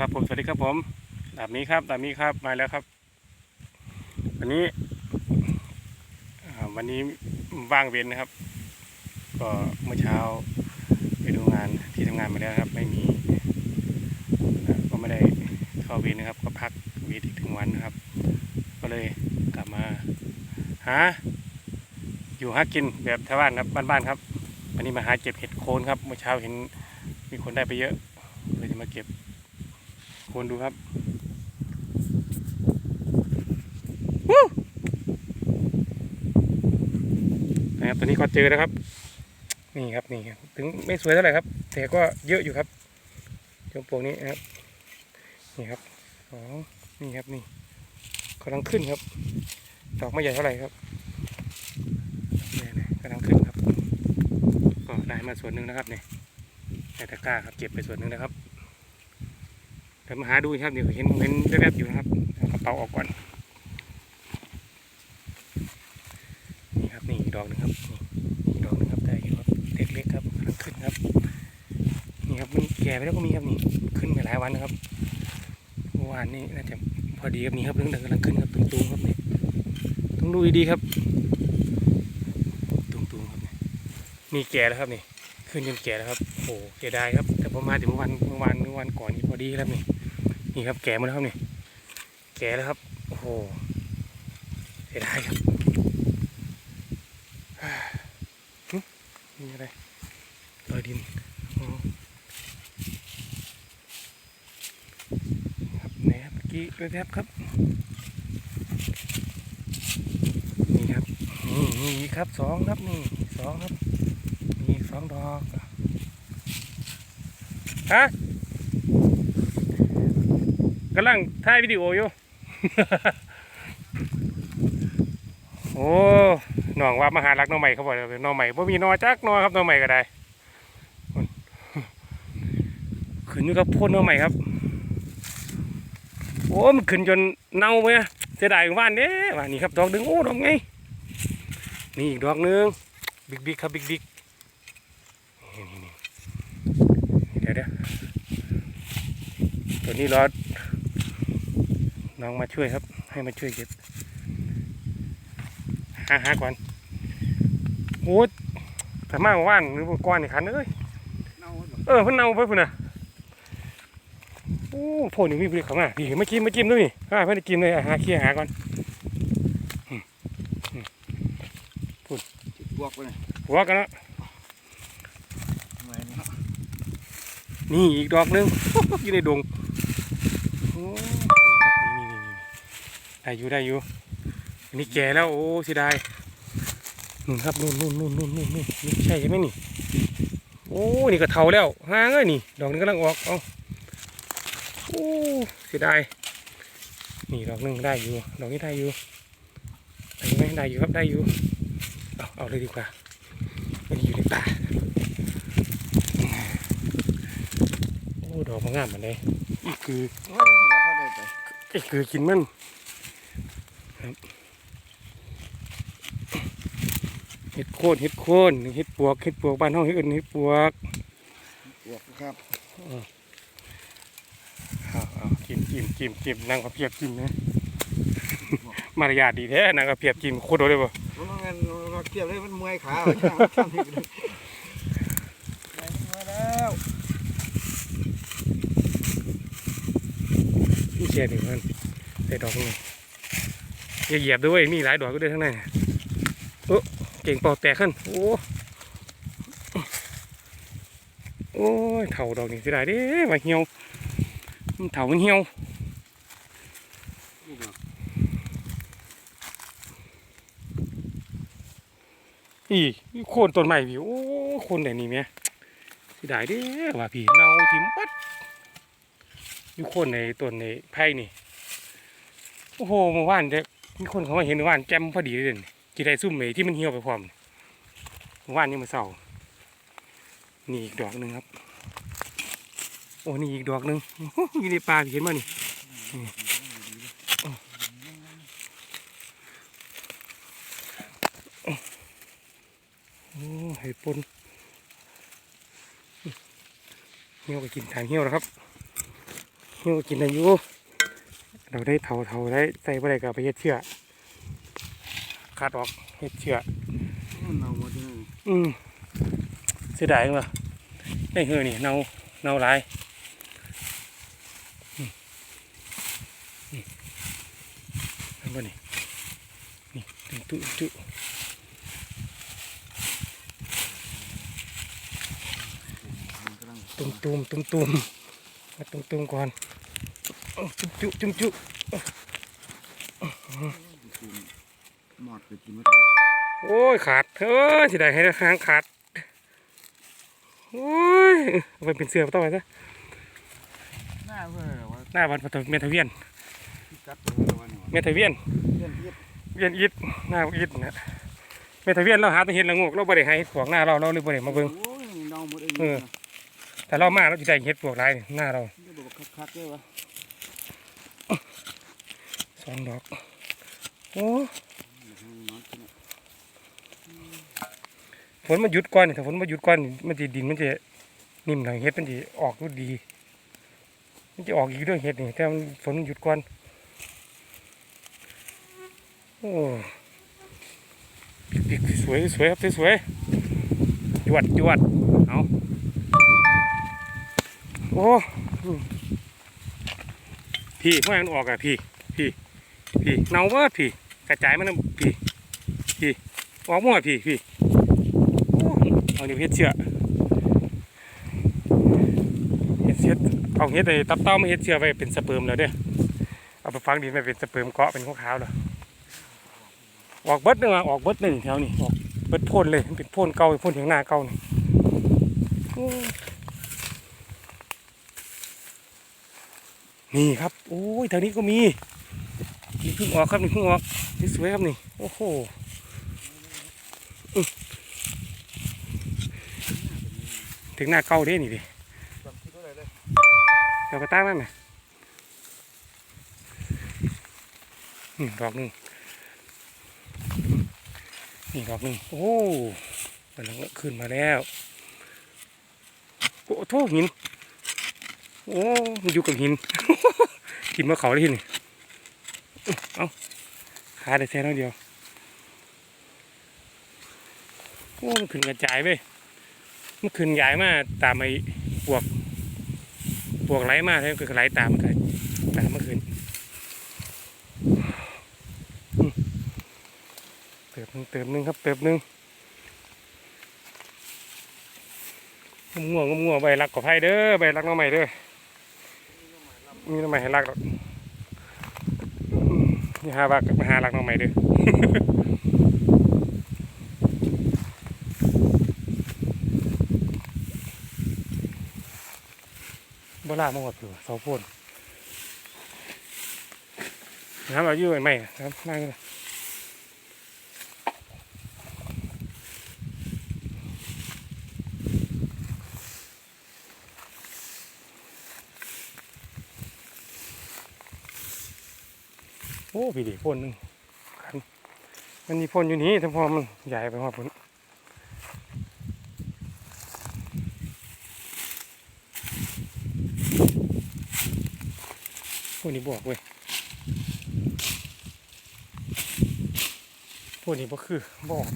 ครับผมสวัสดีครับผมดาบนี้ครับดาบนี้ครับมาแล้วครับ วันนี้วันนี้ว่างเว้นนะครับ ก็เมื่อเช้าไปดูงานที่ทำงานมาแล้วครับ ไม่มีก็ไม่ได้เข้าเวรนะครับ ก็พักเวรอีกถึงวันนะครับ ก็เลยกลับมาหาอยู่หากินแบบชาวบ้านครับบ้านๆครับวันนี้มาหาเก็บเห็ดโคนครับ เมื่อเช้าเห็นมีคนได้ไปเยอะเลยจะมาเก็บ คนดูครับนะครับตอนนี้ก็เจอแล้วครับ นี่ครับนี่ครับ ถึงไม่สวยเท่าไหร่ครับ แต่ก็เยอะอยู่ครับจงปลวกนี้นะครับ นี่ครับสองนี่ครับนี่กำลังขึ้นครับ ดอกไม่ใหญ่เท่าไหร่ครับนี่นี่กำลังขึ้นครับ ก็ได้มาส่วนหนึ่งนะครับเนี่ยในตะกร้าครับเก็บไปส่วนหนึ่งนะครับ เดี๋ยวมาหาดูครับเดี๋ยวเห็นเห็นแวบๆอยู่นะครับเอากระเป๋าออกก่อนนี่ครับนี่ดอกหนึงครับนี่ดอกหนึงครับได้อยู่ครับเล็กๆครับกำลังขึ้นครับนี่ครับมันแก่ไปแล้วก็มีครับนี่ขึ้นไปหลายวันนะครับเมื่อวานนี้น่าจะพอดีครับนี่ครับเรื่องกำลังขึ้นครับตุงๆครับนี่ต้องดูดีๆครับตุงๆครับนี่นี่แก่แล้วครับนี่ขึ้นจนแก่แล้วครับโอ้โหเสียดายครับ แต่ผมมาถึงเมื่อวันเมื่อวานเมื่อวันก่อนนี่พอดีครับนี่ นี่ครับแก่หมดแล้วครับนี่ แก่แล้วครับ โอ้โหเสียดายครับนี่อะไรรอยดินครับไหนครับเมื่อกี้แวบครับ นี่ครับนี่นี่ครับสองครับนี่สองครับ มีสองดอกฮะ กำลังถ่ายวิดีโออยู่ โอ้น้องว่ามาหารักน้องใหม่เขาบอกเลยน้องใหม่บ่มีนอจักนอครับน้องใหม่ก็ได้ขึ้นอยู่กับพ่นน้องใหม่ครับ โอ้มันขึ้นจนเน่าไปอะเสียดายของบ้านเด้ว่านี่ครับดอกหนึงโอ้ดอกไงนี่อีกดอกหนึงบิ๊กบิ๊กครับบิ๊กบิ๊กเดี๋ยวเดี๋ยวตัวนี้รอ น้องมาช่วยครับ ให้มาช่วยเก็บหาหาก่อนโอ้แต่มาว่านหรือว่าก้อนนี่คันเอ้ยเน่าหมดเออเพิ่นเน่าไปพุ่นน่ะโอ้โพนี่มีบริเขามาพี่มากินมากินด้วยนี่อ่าเพิ่นได้กินเลยอะหาเคลียร์หาก่อนจิตบวกไปเลยหัวกันแล้วทำไมเนาะนี่อีกดอกหนึงอยู่ในดงโอ้นี่นี่นี่ ได้อยู่ได้อยู่อันนี้แก่แล้วโอ้เสียดายนู่นครับนู่นนู่นนู่นนู่นนู่นนี่ใช่ใช่ไหมนี่โอ้นี่ก็เท่าแล้วห่างเลยนี่ ดอกนี้กำลังออกเอาโอ้เสียดายนี่ดอกหนึงได้อยู่ดอกนี้ได้อยู่ได้ไหมได้อยู่ครับได้อยู่เอาเอาเลยดีกว่ามันอยู่ในป่าโอ้ดอกมันงามเหมือนเลยอีกคือไอีกคือกินมัน ครับเห็ดโคนเห็ดโคนเห็ดปวกเห็ดปวกบ้านห้องเห็ดอื่นเห็ดปวกบวกครับเอาเอากินกินกินกินนั่งกับเพียบกินนะมารยาทดีแท้นั่งกับเพียบกินโคตรโดดเลยบ่มันงั้นเราเทียบเลยมันเมื่อยขาทำผิดเลยมาแล้วนี่เชียร์ดิมันใส่ดอกนี่ อย่าเหยียบด้วยมีหลายดอกก็ได้ทั้งนั้นโอ้เก่งป่าแตกขึ้นโอ้โอ้ยเถ่าดอกนี่เสียดายเด้ว่าเหี่ยวมันเถ่ามันเหี่ยวอีโคนต้นใหม่พี่โอ้คนไหนนี่แม่เสียดายเด้ว่าพี่เน่าทิมปัดอยู่คนในต้นในไผ่นี่โอ้โหเมื่อวานเด็ก มีคนเขามาเห็นเมื่านแจมพอดีเลยนี่จีได้ซุ่มเมที่มันเหี่ยวไปพร้อมนี่านนี้มาเศร้านี่อีกดอกหนึ่งครับ โอ้นี่อีกดอกหนึ่งอยู่ในป่าพี่เห็นมานี่นี่โอ้เห็ดปนเหี่ยวไปกินทางเหี่ยวแล้วครับเหิวกินอายุ เราได้เถาเถาได้ใส่บ่ได้ก็เอาไปเฮ็ดเชือกคัดออกเฮ็ดเชือกมันเอาหมดเลยอืมเสียดายจังว่ะได้เหือนี่เนาเนาหลายอืมอืมเห็นบ่นี่นี่ตึ้งตุ้จุมันกำลังตุ้มตุ้มตุ้มตุ้มมาตุ้มตุ้มก่อนเอา จุ๊บจุ๊บจุ๊บจุ๊บหมอดไปกินไม่โอ้ยขาดเอ้ยสิได้ให้หางขาดโอ้ยเอาไปเป็นเสือต่อไปซะหน้าเพื่อว่าหน้าบันเมทเวียนเมทเวียนเวียนอิดหน้าอิดนะเมทเวียนเราหาตัวเห็นละงกเราบ่ได้ให้ขวางหน้าเราเราเลยบ่ได้มาเบิ่งโอ้ยเน่าหมดเองแต่เรามาเราจะได้เห็ดปวกหลายหน้าเรา นี่บอกคักๆเลยวะ สองดอก โอ้ฝนมันหยุดก่อนถ้าฝนมันหยุดก่อนมันจะดินมันจะนิ่มหน่อยเห็ดมันจะออกรูดี มันจะออกอีกเรื่องเห็ดนี่แต่มันฝนมันหยุดก่อนโอ้ปิกสวยสวยครับสวยๆจวดจวดเอาโอ้พี่เมื่อมันออกอะพี่ พี่เนาเบิดพี่ กระจายมันพี่พี่ออกหมดพี่พี่โอ้เอานี่เฮ็ดเชือกเฮ็ดเชือกเอาเฮ็ดไอ้ตับเต้ามาเฮ็ดเชือกไว้เป็นสเปิร์มแล้วเด้อเอาไปฝังดินไว้เป็นสเปิร์มเกาะเป็นขาวๆแล้วออกเบิดเนึงออกเบิดเลยนี่งแถวนี้ออกเบิดพ่นเลยเป็นพ่นเก่าพ่นถียงหน้าเก่านี่นี่ครับ โอ้ยแถวนี้ก็มี นี่เพิ่งออกครับนี่เพิ่งออกนี่สวยครับนี่โอ้โหถึงหน้าเก่าเด้นี่ดิจำคิดว่าอะไรเลยเดี๋ยวไปตั้งนั่นน่ะอืมดอกหนึ่งนี่ดอกหนึ่งโอ้มันลังขึ้นมาแล้วโอ้โทษหิน โอ้มันอยู่กับหิน กินมะเขาได้ที่นี่ เอาขาได้แค่น้อยเดียวโอ้มันขึ้นกระจายไปมันขึ้นใหญ่มากตามไอ้ปวกปวกไหลมาแล้วก็ไหลตามมันก็ตามมันขึ้นเติบนึงเติบนึงครับเติบนึงงมง่วงงมง่วงใบรักกับไผ่เด้อใบรักน้องใหม่เด้อมีน้องใหม่ให้รักหรอก นี่หาว่ามาหาหลักน้องใหม่เด้อบ่ลามาหมดอยู่เสาโพ่นน้ำเอาอยู่ใหม่ๆครับนั่งเลย โอ้พี่ดีพ่นหนึงคันมันมีพ่นอยู่นี่แต่พอมันใหญ่ไปหอดพ่นพวกนี้บอกเว้ยพวกนี้บ่คือบอก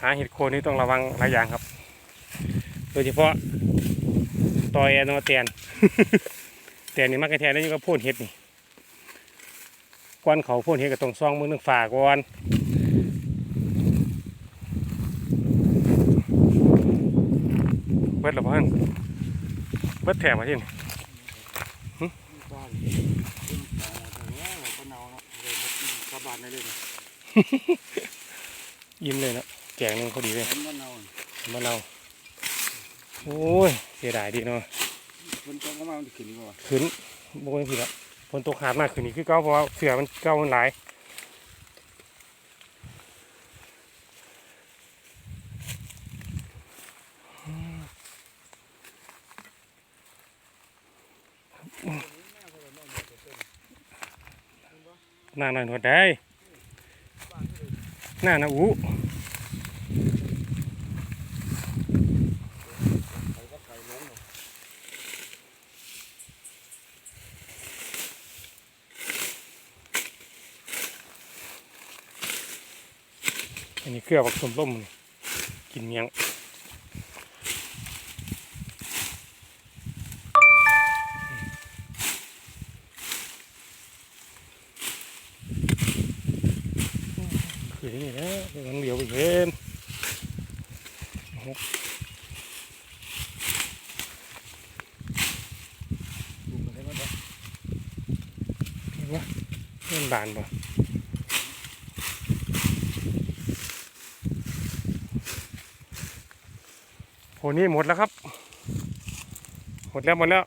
หาเห็ดโคนนี่ต้องระวังหลายอย่างครับ โดยเฉพาะตอยแอนอเตียน แต่นี่มักกระแทนนี่ก็พ่นเห็ดนี่ก้อนเขาพ่นเห็ดก็ต้องซองมือนึ่งฝาก่อนเบิดและพันเบิดแถมมาที่นี่ยิ้มเลยนะแกงนึงพอดีเลยเห็นาเน่ามะนาวโอ้ยเสียดายดีเนาะ คนต้องเข้ามามันขึ้นอีกบ่ขึ้นโบยผิดละฝนตกหาดมากขึ้นนี่คือเก้าเพราะว่าเสือมันเก้ามันหลายน้าหน่อยหนวดได้หน้าน้าอู ไก่ก็ไก่ลง อันนี้เครือผักสมร่มกินเมียงคือนี่นะเดี๋ยวมันเหลียวไปเห็นดูมันได้ไหมเนี่ยเห็นปะเล่นบานปะ โหนี่หมดแล้วครับ หมดแล้วหมดแล้ว